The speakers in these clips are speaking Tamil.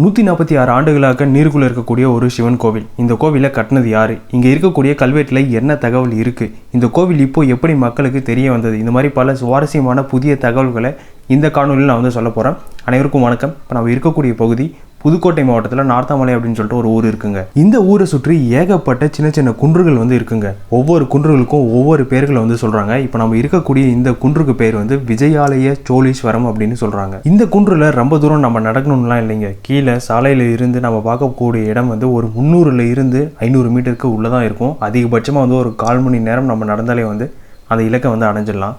நூற்றி நாற்பத்தி ஆறு ஆண்டுகளாக நீருக்குள்ளே இருக்கக்கூடிய ஒரு சிவன் கோவில். இந்த கோவிலை கட்டினது யார்? இங்கே இருக்கக்கூடிய கல்வெட்டில் என்ன தகவல் இருக்குது இந்த கோவில் இப்போ எப்படி மக்களுக்கு தெரிய வந்தது? இந்த மாதிரி பல சுவாரஸ்யமான புதிய தகவல்களை இந்த காணொலியில் நான் வந்து சொல்ல போகிறேன் அனைவருக்கும் வணக்கம். இப்போ நம்ம இருக்கக்கூடிய பகுதி புதுக்கோட்டை மாவட்டத்தில் நார்த்தாமலை அப்படின்னு சொல்லிட்டு ஒரு ஊர் இருக்குங்க. இந்த ஊரை சுற்றி ஏகப்பட்ட சின்ன சின்ன குன்றுகள் வந்து இருக்குங்க. ஒவ்வொரு குன்றுகளுக்கும் ஒவ்வொரு பேர்களை வந்து சொல்கிறாங்க இப்போ நம்ம இருக்கக்கூடிய இந்த குன்றுக்கு பேர் வந்து விஜயாலய சோழீஸ்வரம் அப்படின்னு சொல்கிறாங்க இந்த குன்றில் ரொம்ப தூரம் நம்ம நடக்கணும்லாம் இல்லைங்க. கீழே சாலையில் இருந்து நம்ம பார்க்கக்கூடிய இடம் வந்து ஒரு முந்நூறுல இருந்து ஐநூறு மீட்டருக்கு உள்ளே தான் இருக்கும். அதிகபட்சமாக வந்து ஒரு கால் மணி நேரம் நம்ம நடந்தாலே வந்து அந்த இலக்கை வந்து அடைஞ்சிடலாம்.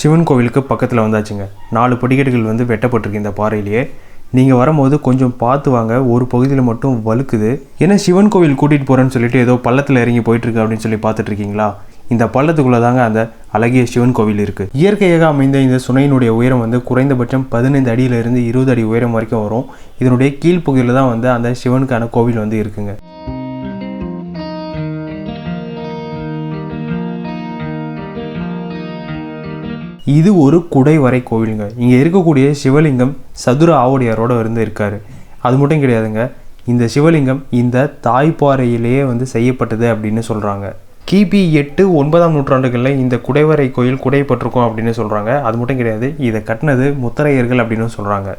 சிவன் கோவிலுக்கு பக்கத்தில் வந்தாச்சுங்க. நாலு படிக்கட்டுகள் வந்து வெட்டப்பட்டிருக்கு இந்த பாறையிலேயே. நீங்கள் வரும்போது கொஞ்சம் பார்த்து வாங்க. ஒரு பகுதியில் மட்டும் வழுக்குது. ஏன்னா சிவன் கோவில் கூட்டிகிட்டு போகிறேன்னு சொல்லிட்டு ஏதோ பள்ளத்தில் இறங்கி போயிட்டுருக்கு அப்படின்னு சொல்லி பார்த்துட்ருக்கீங்களா இந்த பள்ளத்துக்குள்ளே தாங்க அந்த அழகிய சிவன் கோவில் இருக்குது இயற்கையாக அமைந்த இந்த சுனையினுடைய உயரம் வந்து குறைந்தபட்சம் பதினைந்து அடியிலிருந்து இருபது அடி உயரம் வரைக்கும் வரும். இதனுடைய கீழ்ப்பகுதியில் தான் வந்து அந்த சிவனுக்கான கோவில் வந்து இருக்குங்க. இது ஒரு குடைவரை கோவிலுங்க. இங்கே இருக்கக்கூடிய சிவலிங்கம் சதுர ஆவுடையாரோட இருந்து இருக்கார். அது மட்டும் கிடையாதுங்க. இந்த சிவலிங்கம் இந்த தாய்ப்பாறையிலேயே வந்து செய்யப்பட்டது அப்படின்னு சொல்கிறாங்க கிபி எட்டு ஒன்பதாம் நூற்றாண்டுகளில் இந்த குடைவரை கோயில் குடைப்பட்டிருக்கும் அப்படின்னு சொல்கிறாங்க அது மட்டும் கிடையாது இதை கட்டினது முத்தரையர்கள் அப்படின்னு சொல்கிறாங்க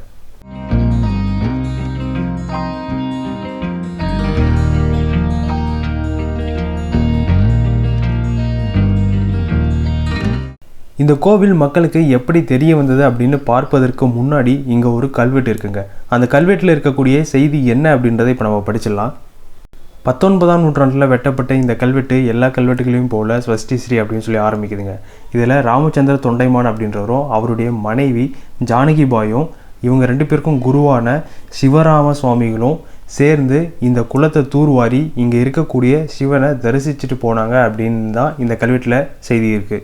இந்த கோவில் மக்களுக்கு எப்படி தெரிய வந்தது அப்படின்னு பார்ப்பதற்கு முன்னாடி இங்கே ஒரு கல்வெட்டு இருக்குங்க. அந்த கல்வெட்டில் இருக்கக்கூடிய செய்தி என்ன அப்படின்றத இப்போ நம்ம படிச்சிடலாம். பத்தொன்பதாம் நூற்றாண்டில் வெட்டப்பட்ட இந்த கல்வெட்டு எல்லா கல்வெட்டுகளையும் போல ஸ்வஸ்டி ஸ்ரீ அப்படின்னு சொல்லி ஆரம்பிக்குதுங்க. இதில் ராமச்சந்திர தொண்டைமான் அப்படின்றவரும் அவருடைய மனைவி ஜானகி பாயும் இவங்க ரெண்டு பேருக்கும் குருவான சிவராம சுவாமிகளும் சேர்ந்து இந்த குளத்தை தூர்வாரி இங்கே இருக்கக்கூடிய சிவனை தரிசிச்சுட்டு போனாங்க அப்படின்னு தான் இந்த கல்வெட்டில் செய்தி இருக்குது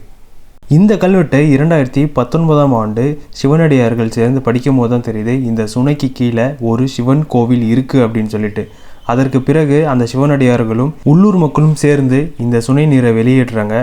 இந்த கல்வெட்டு இரண்டாயிரத்தி பத்தொன்பதாம் ஆண்டு சிவனடியார்கள் சேர்ந்து படிக்கும் போது தான் தெரியுது இந்த சுனைக்கு கீழே ஒரு சிவன் கோவில் இருக்குது அப்படின்னு சொல்லிட்டு. அதற்கு பிறகு அந்த சிவனடியார்களும் உள்ளூர் மக்களும் சேர்ந்து இந்த சுனை நீரை வெளியேற்றுறாங்க.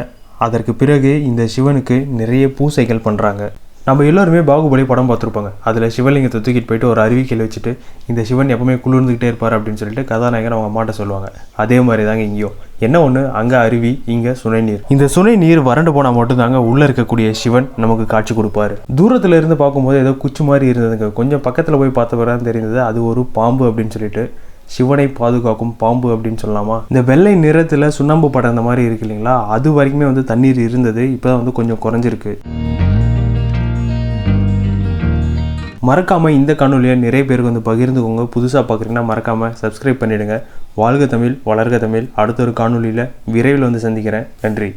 அதற்கு பிறகு இந்த சிவனுக்கு நிறைய பூசைகள் பண்ணுறாங்க நம்ம எல்லோருமே பாகுபலி படம் பார்த்துருப்பாங்க. அதில் சிவலிங்கத்தை தூக்கிட்டு போயிட்டு ஒரு அறிவிக்கையில் வச்சுட்டு இந்த சிவன் எப்பவுமே குளிர்ந்துக்கிட்டே இருப்பார் அப்படின்னு சொல்லிட்டு கதாநாயகன் அவங்க அம்மாட்ட சொல்லுவாங்க. அதே மாதிரி தாங்க இங்கேயும். என்ன ஒன்று அங்கே அருவி இங்கே சுனை நீர் இந்த சுனை நீர் வறண்டு போனால் மட்டும்தாங்க உள்ளே இருக்கக்கூடிய சிவன் நமக்கு காட்சி கொடுப்பாரு. தூரத்தில் இருந்து பார்க்கும்போது ஏதோ குச்சி மாதிரி இருந்ததுங்க. கொஞ்சம் பக்கத்தில் போய் பார்த்த பிறகு தெரிந்தது அது ஒரு பாம்பு அப்படின்னு சொல்லிட்டு சிவனை பாதுகாக்கும் பாம்பு அப்படின்னு சொல்லலாமா? இந்த வெள்ளை நிறத்தில் சுண்ணாம்பு படம் அந்த மாதிரி இருக்கு இல்லைங்களா? அது வரைக்குமே வந்து தண்ணீர் இருந்தது இப்போ தான் வந்து கொஞ்சம் குறைஞ்சிருக்கு. மறக்காமல் இந்த காணொலியை நிறைய பேருக்கு வந்து பகிர்ந்துக்கோங்க. புதுசாக பார்க்குறீங்கன்னா மறக்காமல் சப்ஸ்கிரைப் பண்ணிவிடுங்க வாழ்க தமிழ் வளர்க தமிழ். அடுத்த ஒரு காணொலியில் விரைவில் வந்து சந்திக்கிறேன். நன்றி.